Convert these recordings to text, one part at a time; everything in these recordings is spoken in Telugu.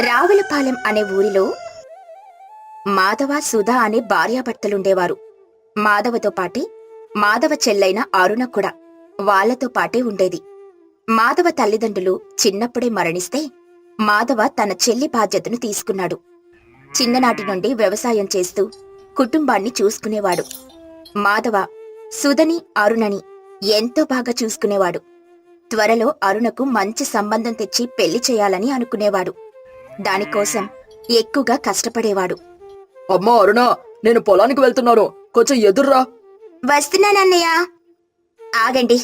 రావులపాలెం అనే ఊరిలో మాధవ సుధా అనే భార్యాభర్తలుండేవారు. మాధవతో పాటే మాధవ చెల్లైన అరుణ కూడా వాళ్ళతో పాటే ఉండేది. మాధవ తల్లిదండ్రులు చిన్నప్పుడే మరణిస్తే మాధవ తన చెల్లి బాధ్యతను తీసుకున్నాడు. చిన్ననాటి నుండి వ్యవసాయం చేస్తూ కుటుంబాన్ని చూసుకునేవాడు. మాధవ సుధని అరుణని ఎంతో బాగా చూసుకునేవాడు. త్వరలో అరుణకు మంచి సంబంధం తెచ్చి పెళ్ళి చేయాలని అనుకునేవాడు. దానికోసం ఎక్కువగా కష్టపడేవాడు. అమ్మా అరుణ నేను పొలానికి వెళ్తున్నాను. కొంచెం ఎదుర్రా. వస్తున్నానన్నయ్య. ఆగండి.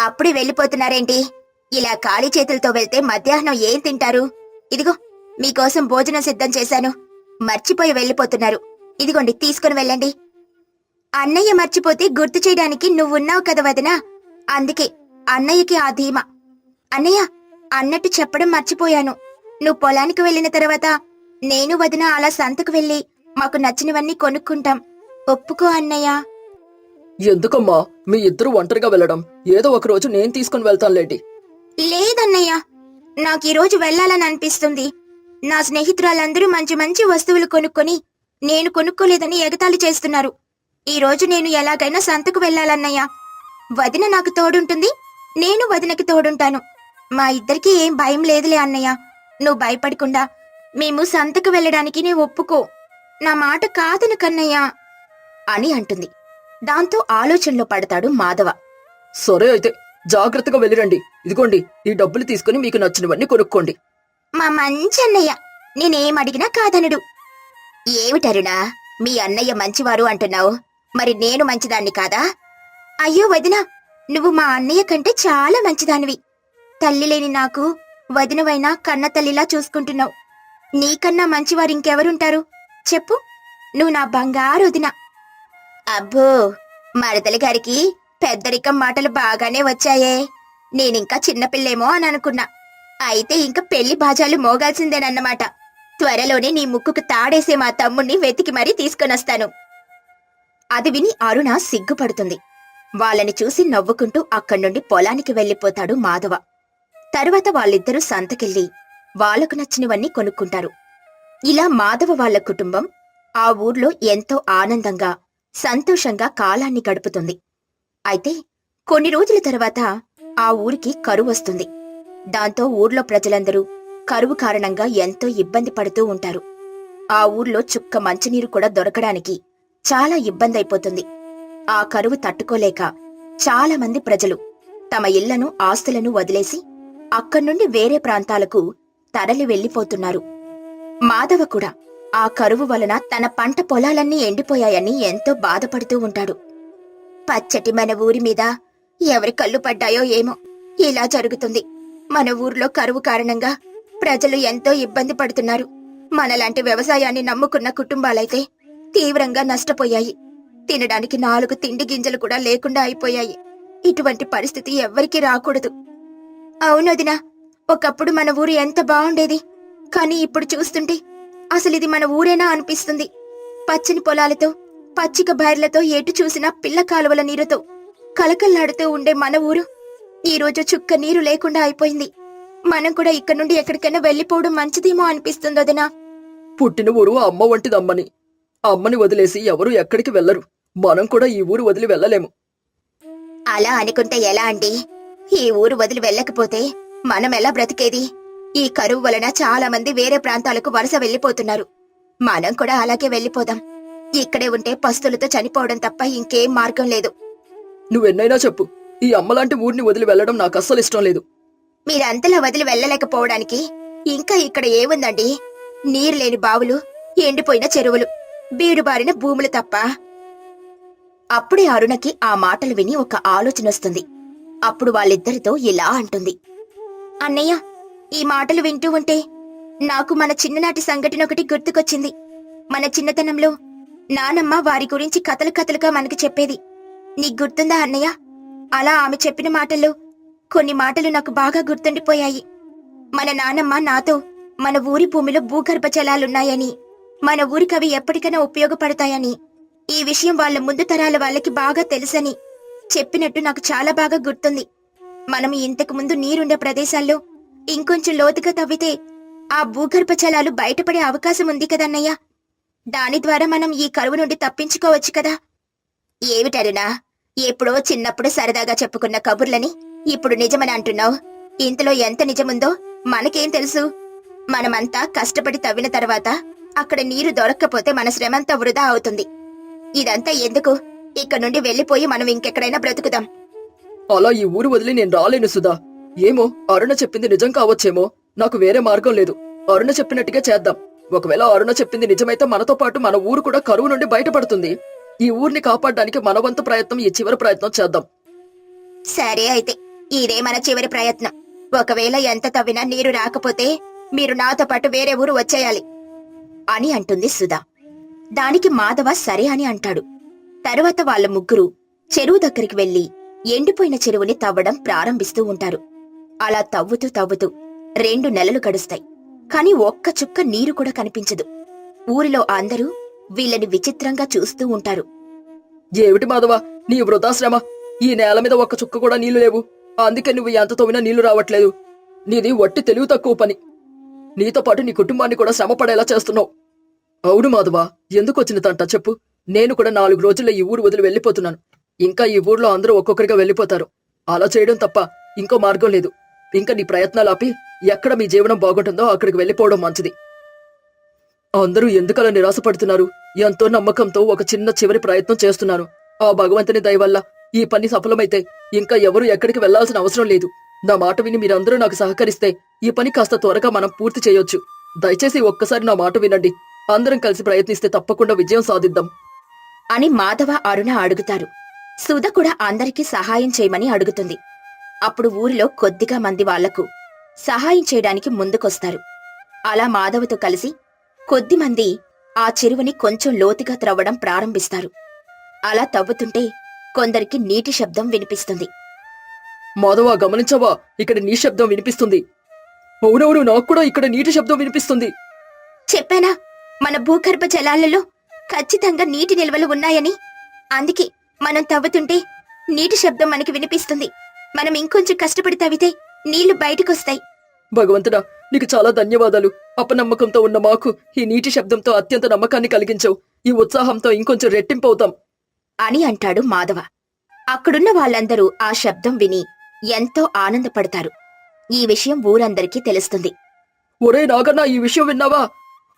అప్పుడే వెళ్ళిపోతున్నారేంటి? ఇలా ఖాళీ చేతులతో వెళ్తే మధ్యాహ్నం ఏం తింటారు? ఇదిగో మీకోసం భోజనం సిద్ధం చేశాను. మర్చిపోయి వెళ్ళిపోతున్నారు. ఇదిగోండి తీసుకుని వెళ్ళండి. అన్నయ్య మర్చిపోతే గుర్తు చేయడానికి నువ్వున్నావు కదా వదినా? అందుకే అన్నయ్యకి ఆ ధీమా. అన్నయ్య అన్నట్టు చెప్పడం మర్చిపోయాను. నువ్వు పొలానికి వెళ్ళిన తర్వాత నేను వదిన అలా సంతకు వెళ్ళి మాకు నచ్చినవన్నీ కొనుక్కుంటాం. ఒప్పుకో అన్నయ్య. ఎందుకమ్మా? మీ ఇద్దరు ఒంటరిగా వెళ్ళడం. ఏదో ఒక రోజు నేను తీసుకుని వెళ్తానులేండి లేదన్నయ్య. నాకు ఈరోజు వెళ్ళాలని అనిపిస్తుంది. నా స్నేహితురాలందరూ మంచి మంచి వస్తువులు కొనుక్కొని నేను కొనుక్కోలేదని ఎగతాళి చేస్తున్నారు. ఈ రోజు నేను ఎలాగైనా సంతకు వెళ్ళాలన్నయ్య. వదిన నాకు తోడుంటుంది. నేను వదినకి తోడుంటాను. మా ఇద్దరికి ఏం భయం లేదులే అన్నయ్య. నువ్వు భయపడకుండా మేము సంతకు వెళ్ళడానికి నీ ఒప్పుకో. నా మాట కాదను కన్నయ్య అని అంటుంది. దాంతో ఆలోచనలో పడతాడు మాధవ. సరే అయితే జాగ్రత్తగా వెళ్ళిరండి. ఇదిగోండి ఈ డబ్బులు తీసుకుని మీకు నచ్చినవన్నీ కొనుక్కోండి. మా మంచి అన్నయ్య నేనేం అడిగినా కాదనడు. ఏమిటరుణా మీ అన్నయ్య మంచివారు అంటున్నావు. మరి నేను మంచిదాన్ని కాదా? అయ్యో వదిన నువ్వు మా అన్నయ్య కంటే చాలా మంచిదానివి. తల్లి లేని నాకు వదినవైనా కన్న తల్లిలా చూసుకుంటున్నావు. నీకన్నా మంచివారు ఇంకెవరుంటారు? చెప్పు. నువ్వు నా బంగారు వదిన. అబ్బో మరదలి గారికి పెద్దరికం మాటలు బాగానే వచ్చాయే. నేనింకా చిన్నపిల్లేమో అని అనుకున్నా. అయితే ఇంక పెళ్ళి బాజాలు మోగాల్సిందేనన్నమాట. త్వరలోనే నీ ముక్కుకు తాడేసే మా తమ్ముణ్ణి వెతికి మరీ తీసుకొనొస్తాను. అది విని అరుణ సిగ్గుపడుతుంది. వాళ్ళని చూసి నవ్వుకుంటూ అక్కడి నుండి పొలానికి వెళ్ళిపోతాడు మాధవ. తరువాత వాళ్ళిద్దరూ సంతకెళ్ళి వాళ్ళకు నచ్చినవన్నీ కొనుక్కుంటారు. ఇలా మాధవ వాళ్ళ కుటుంబం ఆ ఊర్లో ఎంతో ఆనందంగా సంతోషంగా కాలాన్ని గడుపుతుంది. అయితే కొన్ని రోజుల తర్వాత ఆ ఊరికి కరువు వస్తుంది. దాంతో ఊర్లో ప్రజలందరూ కరువు కారణంగా ఎంతో ఇబ్బంది పడుతూ ఉంటారు. ఆ ఊర్లో చుక్క మంచినీరు కూడా దొరకడానికి చాలా ఇబ్బంది అయిపోతుంది. ఆ కరువు తట్టుకోలేక చాలామంది ప్రజలు తమ ఇళ్ళను ఆస్తులను వదిలేసి అక్కడ్నుండి వేరే ప్రాంతాలకు తరలి వెళ్ళిపోతున్నారు మాధవ కూడా ఆ కరువు వలన తన పంట పొలాలన్నీ ఎండిపోయాయని ఎంతో బాధపడుతూ ఉంటాడు. పచ్చటి మన ఊరి మీద ఎవరి కళ్ళు పడ్డాయో ఏమో. ఇలా జరుగుతుంది. మన ఊర్లో కరువు కారణంగా ప్రజలు ఎంతో ఇబ్బంది పడుతున్నారు. మనలాంటి వ్యవసాయాన్ని నమ్ముకున్న కుటుంబాలైతే తీవ్రంగా నష్టపోయాయి. తినడానికి నాలుగు తిండి గింజలు కూడా లేకుండా అయిపోయాయి. ఇటువంటి పరిస్థితి ఎవ్వరికీ రాకూడదు. అవునదినా ఒకప్పుడు మన ఊరు ఎంత బాగుండేది. కానీ ఇప్పుడు చూస్తుంటే అసలు ఇది మన ఊరేనా అనిపిస్తుంది. పచ్చని పొలాలతో పచ్చిక బైర్లతో ఎటు చూసినా పిల్ల కాలువల నీరుతో కలకల్లాడుతూ ఉండే మన ఊరు ఈ రోజు చుక్క నీరు లేకుండా అయిపోయింది. మనం కూడా ఇక్కడ నుండి ఎక్కడికైనా వెళ్ళిపోవడం మంచిదేమో అనిపిస్తుంది వదినా పుట్టిన ఊరు అమ్మ వంటిదమ్మని. అమ్మని వదిలేసి ఎవరు ఎక్కడికి వెళ్ళరు మనం కూడా ఈ ఊరు వదిలి వెళ్ళలేము. అలా అనుకుంటే ఎలా అండి? ఈ ఊరు వదిలి వెళ్ళకపోతే మనం ఎలా బ్రతికేది? ఈ కరువు వలన చాలా మంది వేరే ప్రాంతాలకు వలస వెళ్ళిపోతున్నారు మనం కూడా అలాగే వెళ్ళిపోదాం ఇక్కడే ఉంటే పస్తులతో చనిపోవడం తప్ప ఇంకేం మార్గం లేదు. నువ్వెన్నైనా చెప్పు. ఈ అమ్మలాంటి ఊరిని వదిలి వెళ్ళడం నాకు అస్సలు ఇష్టం లేదు. మీరంతలా వదిలి వెళ్ళలేకపోవడానికి ఇంకా ఇక్కడ ఏముందండి? నీరు లేని బావులు ఎండిపోయిన చెరువులు బీడుబారిన భూములు తప్ప. అప్పుడే అరుణకి ఆ మాటలు విని ఒక ఆలోచన వస్తుంది. అప్పుడు వాళ్ళిద్దరితో ఇలా అంటుంది. అన్నయ్య ఈ మాటలు వింటూ ఉంటే నాకు మన చిన్ననాటి సంఘటన ఒకటి గుర్తుకొచ్చింది. మన చిన్నతనంలో నానమ్మ వారి గురించి కథలు కథలుగా మనకు చెప్పేది. నీకు గుర్తుందా అన్నయ్య? అలా ఆమె చెప్పిన మాటల్లో కొన్ని మాటలు నాకు బాగా గుర్తుండిపోయాయి. మన నానమ్మ నాతో మన ఊరి భూమిలో భూగర్భ జలాలున్నాయని మన ఊరికి అవి ఎప్పటికైనా ఉపయోగపడతాయని ఈ విషయం వాళ్ళ ముందు తరాల వాళ్ళకి బాగా తెలుసని చెప్పినట్టు నాకు చాలా బాగా గుర్తుంది. మనం ఇంతకు ముందు నీరుండే ప్రదేశాల్లో ఇంకొంచెం లోతుగా తవ్వితే ఆ భూగర్భ జలాలు బయటపడే అవకాశం ఉంది కదన్నయ్య దాని ద్వారా మనం ఈ కరువు నుండి తప్పించుకోవచ్చు కదా. ఏమిటరునా ఎప్పుడో చిన్నప్పుడు సరదాగా చెప్పుకున్న కబుర్లని ఇప్పుడు నిజమని అంటున్నావు. ఇంతలో ఎంత నిజముందో మనకేం తెలుసు? మనమంతా కష్టపడి తవ్విన తర్వాత అక్కడ నీరు దొరక్కపోతే మన శ్రమంతా వృధా అవుతుంది. ఇదంతా ఎందుకు? ఇక్కడ నుండి వెళ్ళిపోయి మనం ఇంకెక్కడైనా బ్రతుకుదాం. అలా ఈ ఊరు వదిలి నేను రాలేను సుధా. ఏమో అరుణ చెప్పింది నిజం కావచ్చేమో. నాకు వేరే మార్గం లేదు. అరుణ చెప్పినట్టుగా చేద్దాం. ఒకవేళ అరుణ చెప్పింది నిజమైతే మనతో పాటు మన ఊరు కూడా కరువు నుండి బయటపడుతుంది. ఈ ఊరిని కాపాడడానికి మన వంతు ప్రయత్నం ఈ చివరి ప్రయత్నం చేద్దాం. సరే అయితే ఇదే మన చివరి ప్రయత్నం. ఒకవేళ ఎంత తవ్వినా నీరు రాకపోతే మీరు నాతో పాటు వేరే ఊరు వచ్చేయాలి. అని అంటుంది సుధా. దానికి మాధవ సరే అని అంటాడు. తరువాత వాళ్ళ ముగ్గురు చెరువు దగ్గరికి వెళ్ళి ఎండిపోయిన చెరువుని తవ్వడం ప్రారంభిస్తూ ఉంటారు. అలా తవ్వుతూ తవ్వుతూ రెండు నెలలు గడుస్తాయి. కాని ఒక్క చుక్క నీరు కూడా కనిపించదు. ఊరిలో అందరూ వీళ్ళని విచిత్రంగా చూస్తూ ఉంటారు. ఏమిటి మాధవ? నీ వృధాశ్రమ ఈ నేల మీద ఒక్క చుక్క కూడా నీళ్ళు లేవు. అందుకే నువ్వు ఎంత తవ్వినా నీళ్ళు రావట్లేదు. నీది వట్టి తెలివి తక్కువ పని. నీతో పాటు నీ కుటుంబాన్ని కూడా శ్రమ పడేలా చేస్తున్నావు. అవును మాధవ ఎందుకు వచ్చిన తంట చెప్పు. నేను కూడా నాలుగు రోజుల్లో ఈ ఊరు వదిలి వెళ్ళిపోతున్నాను. ఇంకా ఈ ఊర్లో అందరూ ఒక్కొక్కరిగా వెళ్ళిపోతారు. అలా చేయడం తప్ప ఇంకో మార్గం లేదు. ఇంకా నీ ప్రయత్నాలు ఆపి ఎక్కడ మీ జీవనం బాగుంటుందో అక్కడికి వెళ్ళిపోవడం మంచిది. అందరూ ఎందుకలా నిరాశపడుతున్నారు? ఎంతో నమ్మకంతో ఒక చిన్న చివరి ప్రయత్నం చేస్తున్నాను. ఆ భగవంతుని దయ వల్ల ఈ పని సఫలమైతే ఇంకా ఎవరు ఎక్కడికి వెళ్ళాల్సిన అవసరం లేదు. నా మాట విని మీరందరూ నాకు సహకరిస్తే ఈ పని కాస్త త్వరగా మనం పూర్తి చేయొచ్చు. దయచేసి ఒక్కసారి నా మాట వినండి. అందరం కలిసి ప్రయత్నిస్తే తప్పకుండా విజయం సాధిద్దాం. అని మాధవ అరుణ అడుగుతారు. సుధ కూడా అందరికీ సహాయం చేయమని అడుగుతుంది. అప్పుడు ఊరిలో కొద్దిగా మంది వాళ్ళకు సహాయం చేయడానికి ముందుకొస్తారు. అలా మాధవతో కలిసి కొద్దిమంది ఆ చెరువుని కొంచెం లోతుగా త్రవ్వడం ప్రారంభిస్తారు. అలా తవ్వుతుంటే కొందరికి నీటి శబ్దం వినిపిస్తుంది. మాధవ గమనించవా? ఇక్కడ నీ శబ్దం వినిపిస్తుంది. అవునవును నాకు కూడా ఇక్కడ నీటి శబ్దం వినిపిస్తుంది. చెప్పానా? మన భూగర్భ జలాలలో ఖచ్చితంగా నీటి నిల్వలు ఉన్నాయని. అందుకే మనం తవ్వుతుంటే నీటి శబ్దం మనకి వినిపిస్తుంది. మనం ఇంకొంచెం కష్టపడి తవ్వితే నీళ్ళు బయటకొస్తాయి. భగవంతుడా నీకు చాలా ధన్యవాదాలు. అపనమ్మకంతో ఉన్న మాకు ఈ నీటి శబ్దంతో అత్యంత నమ్మకాన్ని కలిగించావు. ఈ ఉత్సాహంతో ఇంకొంచెం రెట్టింపవుతాం అని అంటాడు మాధవ. అక్కడున్న వాళ్ళందరూ ఆ శబ్దం విని ఎంతో ఆనందపడతారు. ఈ విషయం ఊరందరికీ తెలుస్తుంది. ఒరే నాగన్న ఈ విషయం విన్నావా?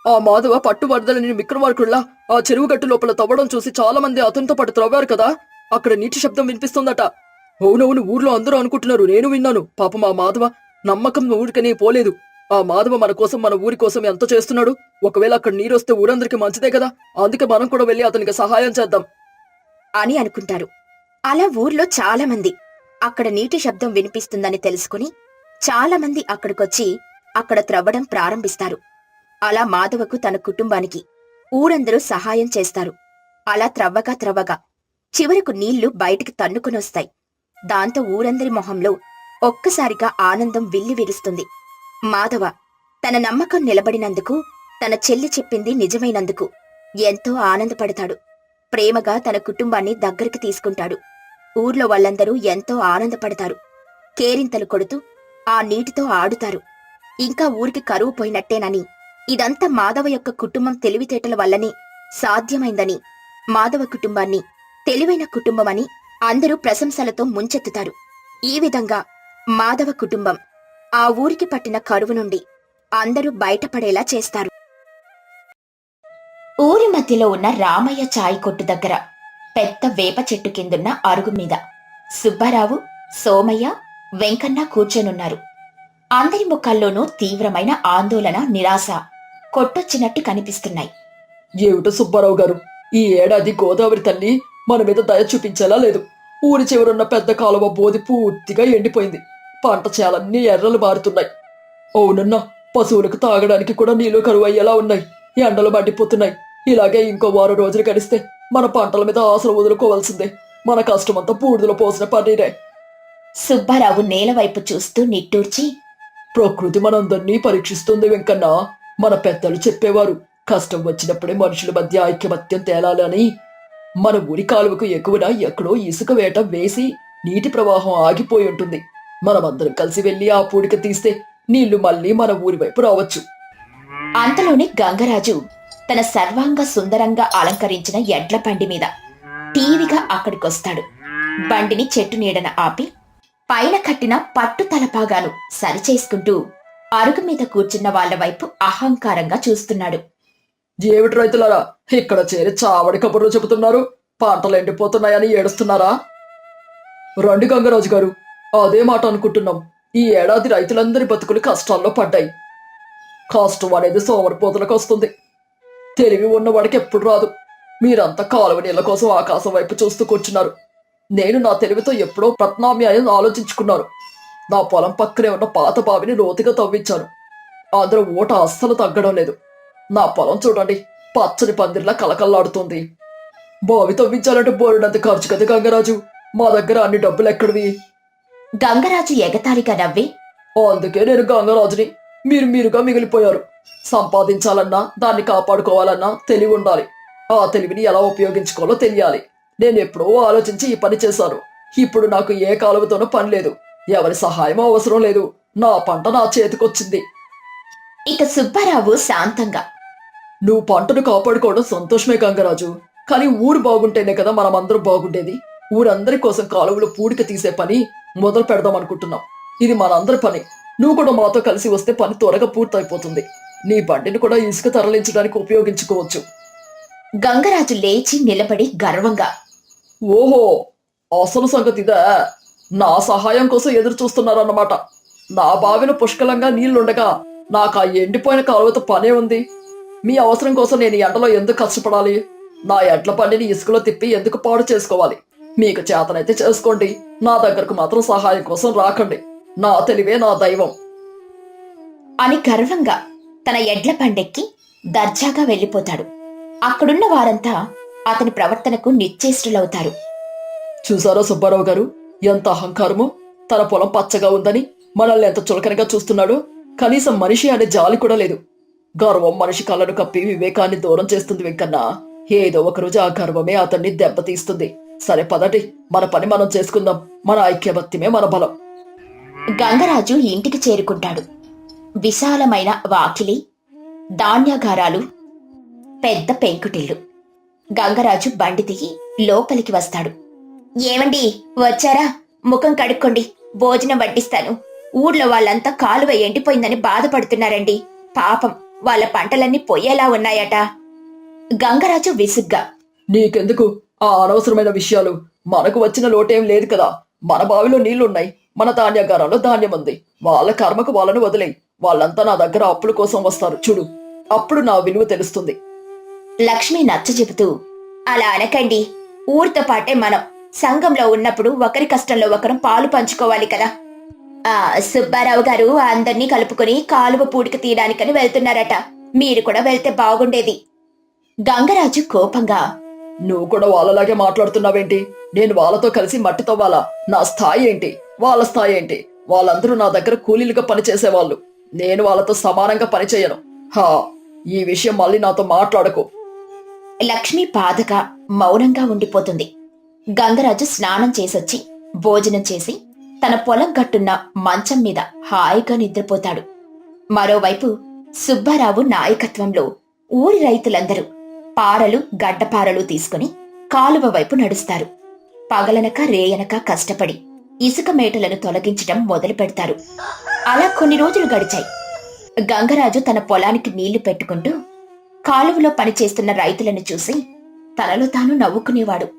ఆ మాధవ పట్టుబడదలని విక్రమార్కుడులా ఆ చెరువు గట్టు లోపల తవ్వడం చూసి చాలా మంది అతనితో పాటు త్రవ్వారు కదా? అక్కడ నీటి శబ్దం వినిపిస్తుందట. అవునవును ఊర్లో అందరూ అనుకుంటున్నారు. నేను విన్నాను. పాపం ఆ మాధవ నమ్మకం ఊరికనే పోలేదు. ఆ మాధవ మన కోసం మన ఊరి కోసం ఎంత చేస్తున్నాడు? ఒకవేళ అక్కడ నీరు వస్తే ఊరందరికీ మంచిదే కదా? అందుకే మనం కూడా వెళ్ళి అతనికి సహాయం చేద్దాం. అని అనుకుంటారు. అలా ఊర్లో చాలా మంది అక్కడ నీటి శబ్దం వినిపిస్తుందని తెలుసుకుని చాలా మంది అక్కడికొచ్చి అక్కడ త్రవ్వడం ప్రారంభిస్తారు. అలా మాధవకు తన కుటుంబానికి ఊరందరూ సహాయం చేస్తారు. అలా త్రవ్వగా త్రవ్వగా చివరకు నీళ్ళు బయటికి తన్నుకునొస్తాయి. దాంతో ఊరందరి మొహంలో ఒక్కసారిగా ఆనందం విల్లివిరుస్తుంది మాధవ తన నమ్మకం నిలబడినందుకు తన చెల్లి చెప్పింది నిజమైనందుకు ఎంతో ఆనందపడతాడు. ప్రేమగా తన కుటుంబాన్ని దగ్గరికి తీసుకుంటాడు. ఊర్లో వాళ్ళందరూ ఎంతో ఆనందపడతారు. కేరింతలు కొడుతూ ఆ నీటితో ఆడుతారు. ఇంకా ఊరికి కరువు పోయినట్టేనని ఇదంతా మాధవ యొక్క కుటుంబం తెలివితేటల వల్లనే సాధ్యమైందని. మాధవ కుటుంబాన్ని తెలివైన కుటుంబమని అందరూ ప్రశంసలతో ముంచెత్తుతారు. ఈ విధంగా మాధవ కుటుంబం ఆ ఊరికి పట్టిన కరువు నుండి అందరూ బయటపడేలా చేస్తారు. ఊరి మధ్యలో ఉన్న రామయ్య చాయ్ కొట్టు దగ్గర పెద్ద వేప చెట్టు కిందున్న అరుగు మీద సుబ్బారావు సోమయ్య వెంకన్న కూర్చొనున్నారు. అందరి ముఖాల్లోనూ తీవ్రమైన ఆందోళన నిరాశ కొట్టొచ్చినట్టు కనిపిస్తున్నాయి. ఏమిటో సుబ్బారావు గారు? ఈ ఏడాది గోదావరి తల్లి మన మీద దయ చూపించేలా లేదు. ఊరి చివరున్న పెద్ద కాలువ బోది పూర్తిగా ఎండిపోయింది. పంట చేలన్నీ ఎర్రలు మారుతున్నాయి. అవునన్నా పశువులకు తాగడానికి కూడా నీళ్ళు కరువు అయ్యేలా ఉన్నాయి. ఎండలు మండిపోతున్నాయి. ఇలాగే ఇంకో వారం రోజులు గడిస్తే మన పంటల మీద ఆశలు వదులుకోవాల్సిందే. మన కష్టమంతా బూడిదలో పోసిన పన్నీరే. సుబ్బారావు నేలవైపు చూస్తూ నిట్టూర్చి ప్రకృతి మనందరినీ పరీక్షిస్తుంది వెంకన్న. మన పెద్దలు చెప్పేవారు కష్టం వచ్చినప్పుడే మనుషుల మధ్య ఐక్యమత్యం తేలాలని. మన ఊరి కాలువకు ఎక్కువన ఎక్కడో ఇసుక వేట వేసి నీటి ప్రవాహం ఆగిపోయి ఉంటుంది. మనమందరం కలిసి వెళ్ళి ఆ పూడిక తీస్తే నీళ్ళు మళ్ళీ మన ఊరి వైపు రావచ్చు. అంతలోనే గంగరాజు తన సర్వాంగ సుందరంగా అలంకరించిన ఎడ్ల బండి మీద టీవిగా అక్కడికొస్తాడు. బండిని చెట్టు నీడన ఆపి పైన కట్టిన పట్టు తలపాగాను సరిచేసుకుంటూ అరుగు మీద కూర్చున్న వాళ్ళ వైపు అహంకారంగా చూస్తున్నాడు. ఏమిటి రైతులారా? ఇక్కడ చేరి చావడి కబుర్లు చెబుతున్నారు. పంటలు ఎండిపోతున్నాయని ఏడుస్తున్నారా? రండి గంగరాజు గారు అదే మాట అనుకుంటున్నాం. ఈ ఏడాది రైతులందరి బతుకులు కష్టాల్లో పడ్డాయి. కష్టం అనేది సోమరిపోతులకు వస్తుంది. తెలివి ఉన్నవాడికి ఎప్పుడు రాదు. మీరంతా కాలువ నీళ్ళ కోసం ఆకాశం వైపు చూస్తూ కూర్చున్నారు. నేను నా తెలివితో ఎప్పుడో ప్రత్నామ్యాయం ఆలోచించుకున్నాను నా పొలం పక్కనే ఉన్న పాత బావిని లోతుగా తవ్వించాను. అందులో ఓట అస్సలు తగ్గడం లేదు. నా పొలం చూడండి పచ్చని పందిర్లా కలకల్లాడుతుంది బావి తవ్వించాలంటే బోరుడంత ఖర్చు కదా గంగరాజు? మా దగ్గర అన్ని డబ్బులు ఎక్కడివి? గంగరాజు ఎగతాళిగా నవ్వి అందుకే నేను గంగరాజుని మీరు మీరుగా మిగిలిపోయారు. సంపాదించాలన్నా దాన్ని కాపాడుకోవాలన్నా తెలివి ఉండాలి. ఆ తెలివిని ఎలా ఉపయోగించుకోవాలో తెలియాలి. నేను ఎప్పుడో ఆలోచించి ఈ పని చేశాను. ఇప్పుడు నాకు ఏ కాలువతోనూ పని లేదు. ఎవరి సహాయం అవసరం లేదు. నా పంట నా చేతికొచ్చింది. ఇక సుబ్బారావు శాంతంగా. నువ్వు పంటను కాపాడుకోవడం సంతోషమే గంగరాజు. కానీ ఊరు బాగుంటేనే కదా మనం అందరూ బాగుండేది. ఊరందరి కోసం కాలువలు పూడిక తీసే పని మొదలు పెడదాం అనుకుంటున్నాం. ఇది మనందరి పని. నువ్వు కూడా మాతో కలిసి వస్తే పని త్వరగా పూర్తయిపోతుంది. నీ బండిని కూడా ఇసుక తరలించడానికి ఉపయోగించుకోవచ్చు. గంగరాజు లేచి నిలబడి గర్వంగా. ఓహో! అసలు సంగతి ఇదా నా సహాయం కోసం ఎదురు చూస్తున్నారన్నమాట. నా బావిలో పుష్కలంగా నీళ్ళుండగా నాకు ఆ ఎండిపోయిన కాలువతో పనే ఉంది. మీ అవసరం కోసం నేను ఈ ఎండలో ఎందుకు కష్టపడాలి? నా ఎడ్ల బండిని ఇసుకలో తిప్పి ఎందుకు పాడు చేసుకోవాలి? మీకు చేతనైతే చేసుకోండి. నా దగ్గరకు మాత్రం సహాయం కోసం రాకండి. నా తెలివే నా దైవం. అని గర్వంగా తన ఎడ్ల పండెక్కి దర్జాగా వెళ్ళిపోతాడు. అక్కడున్న వారంతా అతని ప్రవర్తనకు నిశ్చేష్టులవుతారు. చూసారా సుబ్బారావు గారు? ఎంత అహంకారమో? తన పొలం పచ్చగా ఉందని మనల్ని ఎంత చులకనగా చూస్తున్నాడో? కనీసం మనిషి అనే జాలి కూడా లేదు. గర్వం మనిషి కళ్ళను కప్పి వివేకాన్ని దూరం చేస్తుంది వెంకన్న. ఏదో ఒక రోజు ఆ గర్వమే అతన్ని దెబ్బతీస్తుంది. సరే పదటి మన పని మనం చేసుకుందాం. మన ఐక్యమత్యమే మన బలం. గంగరాజు ఇంటికి చేరుకుంటాడు. విశాలమైన వాకిలి ధాన్యాగారాలు పెద్ద పెంకుటిల్లు. గంగరాజు బండి దిగి లోపలికి వస్తాడు. ఏమండి? వచ్చారా? ముఖం కడుక్కోండి. భోజనం వడ్డిస్తాను. ఊర్లో వాళ్ళంతా కాలువ ఎండిపోయిందని బాధపడుతున్నారండి. పాపం వాళ్ళ పంటలన్నీ పొయ్యేలా ఉన్నాయట. గంగరాజు విసుగ్గా. నీకెందుకు? ఆ అనవసరమైన విషయాలు. మనకు వచ్చిన లోటేం లేదు కదా. మన బావిలో నీళ్ళున్నాయి. మన ధాన్యాగారంలో ధాన్యం ఉంది వాళ్ళ కర్మకు వాళ్ళను వదిలేయి. వాళ్ళంతా నా దగ్గర అప్పుల కోసం వస్తారు. చూడు అప్పుడు నా విలువ తెలుస్తుంది. లక్ష్మి నచ్చ చెబుతూ అలా అనకండి. ఊరితో పాటే మనం సంఘంలో ఉన్నప్పుడు ఒకరి కష్టంలో ఒకరు పాలు పంచుకోవాలి కదా. ఆ సుబ్బారావు గారు అందర్నీ కలుపుకొని కాలువ పూడిక తీయడానికని వెళ్తున్నారట. మీరు కూడా వెళ్తే బాగుండేది. గంగరాజు కోపంగా నువ్వు కూడా వాళ్ళలాగే మాట్లాడుతున్నావేంటి? నేను వాళ్ళతో కలిసి మట్టి తవ్వాలా? నా స్థాయి ఏంటి? వాళ్ళ స్థాయి ఏంటి? వాళ్ళందరూ నా దగ్గర కూలీలుగా పనిచేసేవాళ్ళు. నేను వాళ్ళతో సమానంగా పనిచేయను. హా ఈ విషయం మళ్ళీ నాతో మాట్లాడకు. లక్ష్మి బాధగా మౌనంగా ఉండిపోతుంది. గంగరాజు స్నానం చేసొచ్చి భోజనం చేసి తన పొలం గట్టున్న మంచం మీద హాయిగా నిద్రపోతాడు. మరోవైపు సుబ్బారావు నాయకత్వంలో ఊరి రైతులందరూ పారలు గడ్డపారలు తీసుకుని కాలువ వైపు నడుస్తారు. పగలనక రేయనక కష్టపడి ఇసుక మేటలను తొలగించటం మొదలు పెడతారు. అలా కొన్ని రోజులు గడిచాయి. గంగరాజు తన పొలానికి నీళ్ళు పెట్టుకుంటూ కాలువలో పనిచేస్తున్న రైతులను చూసి తనలో తాను నవ్వుకునేవాడు.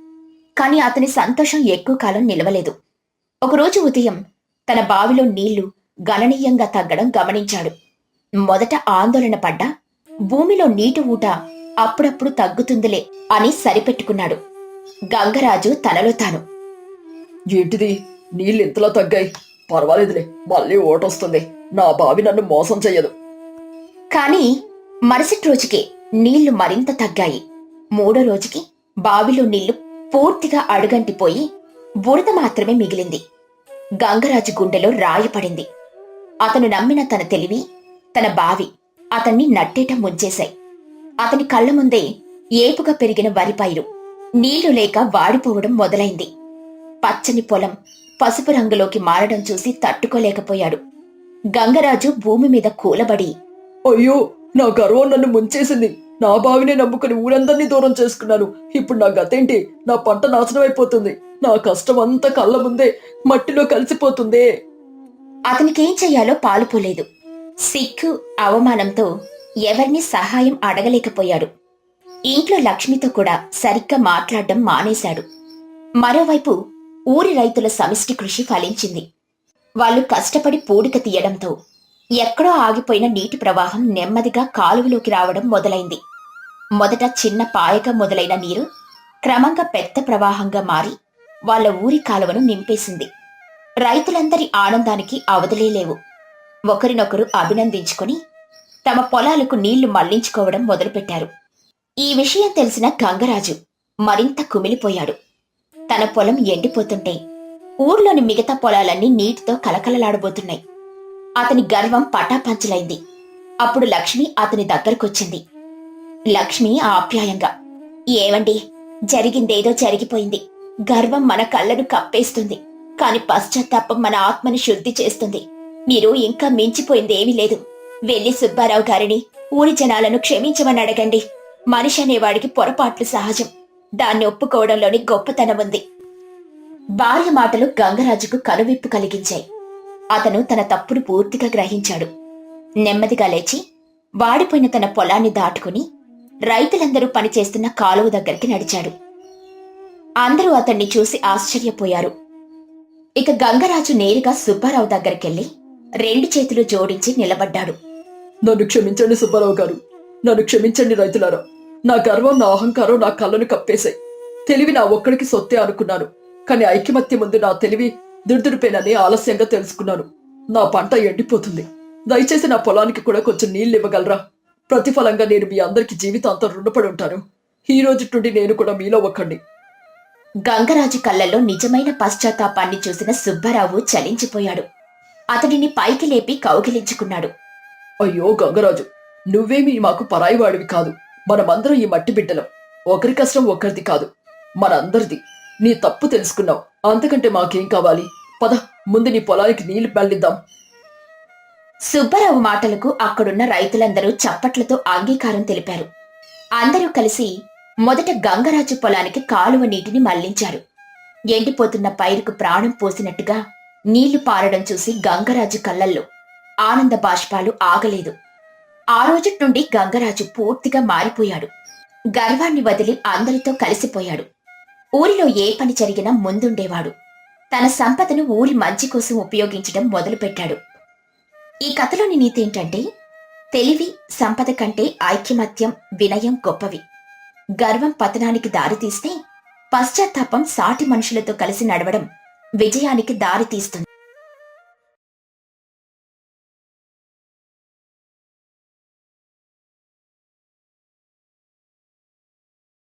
కాని అతని సంతోషం ఎక్కువ కాలం నిలవలేదు. ఒకరోజు ఉదయం తన బావిలో నీళ్ళు గణనీయంగా తగ్గడం గమనించాడు. మొదట ఆందోళన పడ్డా భూమిలో నీటి ఊట అప్పుడప్పుడు తగ్గుతుందిలే అని సరిపెట్టుకున్నాడు. గంగరాజు తనలో తాను. ఏంటిది? నీళ్ళు ఇంతలా తగ్గాయి. పర్వాలేదులే మళ్ళీ ఓటొస్తుంది. నా బావి నన్ను మోసం చెయ్యదు. కాని మరుసటి రోజుకి నీళ్ళు మరింత తగ్గాయి. మూడో రోజుకి బావిలో నీళ్ళు పూర్తిగా అడుగంటిపోయి బురద మాత్రమే మిగిలింది. గంగరాజు గుండెలో రాయి పడింది అతను నమ్మిన తన తెలివి తన బావి అతన్ని నట్టేట ముంచేశాయి. అతని కళ్ళ ముందే ఏపుగా పెరిగిన వరిపైరు నీళ్ళు లేక వాడిపోవడం మొదలైంది. పచ్చని పొలం పసుపు రంగులోకి మారడం చూసి తట్టుకోలేకపోయాడు. గంగరాజు భూమి మీద కూలబడి అయ్యో నా గర్వం నన్ను ముంచేసింది. నా బావినే నమ్ముకుని ఊరందరినీ దూరం చేసుకున్నాను. ఇప్పుడు నా గతేంటి? నా పంట నాశనం అయిపోతుంది. నా కష్టం అంతా కళ్ళ ముందే మట్టిలో కలిసిపోతుందే. అతనికేం చెయ్యాలో పాలుపోలేదు సిగ్గు అవమానంతో ఎవరిని సహాయం అడగలేకపోయాడు. ఇంట్లో లక్ష్మితో కూడా సరిగ్గా మాట్లాడడం మానేశాడు. మరోవైపు ఊరి రైతుల సమిష్టి కృషి ఫలించింది. వాళ్ళు కష్టపడి పూడిక తీయడంతో ఎక్కడో ఆగిపోయిన నీటి ప్రవాహం నెమ్మదిగా కాలువలోకి రావడం మొదలైంది. మొదట చిన్న పాయక మొదలైన నీరు క్రమంగా పెద్ద ప్రవాహంగా మారి వాళ్ళ ఊరి కాలువను నింపేసింది. రైతులందరి ఆనందానికి అవధులే లేవు. ఒకరినొకరు అభినందించుకుని తమ పొలాలకు నీళ్ళు మళ్ళించుకోవడం మొదలుపెట్టారు. ఈ విషయం తెలిసిన గంగరాజు మరింత కుమిలిపోయాడు. తన పొలం ఎండిపోతుంటే ఊర్లోని మిగతా పొలాలన్నీ నీటితో కలకలలాడబోతున్నాయి. అతని గర్వం పటాపంచలైంది. అప్పుడు లక్ష్మి అతని దగ్గరకొచ్చింది. లక్ష్మి ఆప్యాయంగా ఏవండి జరిగిందేదో జరిగిపోయింది. గర్వం మన కళ్ళను కప్పేస్తుంది. కాని పశ్చాత్తాపం మన ఆత్మని శుద్ధి చేస్తుంది. మీరు ఇంకా మించిపోయింది ఏమీ లేదు. వెళ్ళి సుబ్బారావు గారిని ఊరి జనాలను క్షమించమని అడగండి. మనిషి అనేవాడికి పొరపాట్లు సహజం. దాన్ని ఒప్పుకోవడంలోని గొప్పతనం ఉంది. భార్య మాటలు గంగరాజుకు కనువిప్పు కలిగించాయి. అతను తన తప్పును పూర్తిగా గ్రహించాడు. నెమ్మదిగా లేచి వాడిపోయిన తన పొలాన్ని దాటుకుని రైతులందరూ పనిచేస్తున్న కాలువ దగ్గరికి నడిచాడు అందరూ అతన్ని చూసి ఆశ్చర్యపోయారు. ఇక గంగరాజు నేరుగా సుబ్బారావు దగ్గరికెళ్ళి రెండు చేతులు జోడించి నిలబడ్డాడు. నన్ను క్షమించండి సుబ్బారావు గారు. నన్ను క్షమించండి రైతులారా. నా గర్వం నా అహంకారం నా కళ్ళను కప్పేశాయి. తెలివి నా ఒక్కడికి సొత్తే అనుకున్నాను. కానీ ఐక్యమత్య ముందు నా తెలివి దుర్దుడిపోయినని ఆలస్యంగా తెలుసుకున్నాను. నా పంట ఎండిపోతుంది. దయచేసి నా పొలానికి కూడా కొంచెం నీళ్ళు ఇవ్వగలరా? ప్రతిఫలంగా నేను మీ అందరికి జీవితాంతం రుణపడి ఉంటాను. ఈ రోజు నుండి నేను కూడా మీలో ఒకండి గంగరాజు కళ్ళల్లో నిజమైన పశ్చాత్తాపాన్ని చూసిన సుబ్బారావు చలించిపోయాడు. అతడిని పైకి లేపి కౌగిలించుకున్నాడు. అయ్యో గంగరాజు నువ్వేమీ మాకు పరాయివాడివి కాదు. మనమందరం ఈ మట్టి బిడ్డలం. ఒకరి కష్టం ఒకరిది కాదు. మనందరిది. నీ తప్పు తెలుసుకున్నావు. అంతకంటే మాకేం కావాలి? పద ముందు నీ పొలానికి నీళ్ళు పెళ్ళిద్దాం సుబ్బారావు మాటలకు అక్కడున్న రైతులందరూ చప్పట్లతో అంగీకారం తెలిపారు. అందరూ కలిసి మొదట గంగరాజు పొలానికి కాలువ నీటిని మళ్ళించారు. ఎండిపోతున్న పైరుకు ప్రాణం పోసినట్టుగా నీళ్ళు పారడం చూసి గంగరాజు కళ్ళల్లో ఆనంద బాష్పాలు ఆగలేదు. ఆ రోజు నుండి గంగరాజు పూర్తిగా మారిపోయాడు. గర్వాన్ని వదిలి అందరితో కలిసిపోయాడు. ఊరిలో ఏ పని జరిగినా ముందుండేవాడు. తన సంపదను ఊరి మంచి కోసం ఉపయోగించడం మొదలుపెట్టాడు. ఈ కథలోని నీతి ఏంటంటే తెలివి సంపద కంటే ఐక్యమత్యం వినయం గొప్పవి. గర్వం పతనానికి దారితీస్తే పశ్చాత్తాపం సాటి మనుషులతో కలిసి నడవడం విజయానికి దారి తీస్తుంది.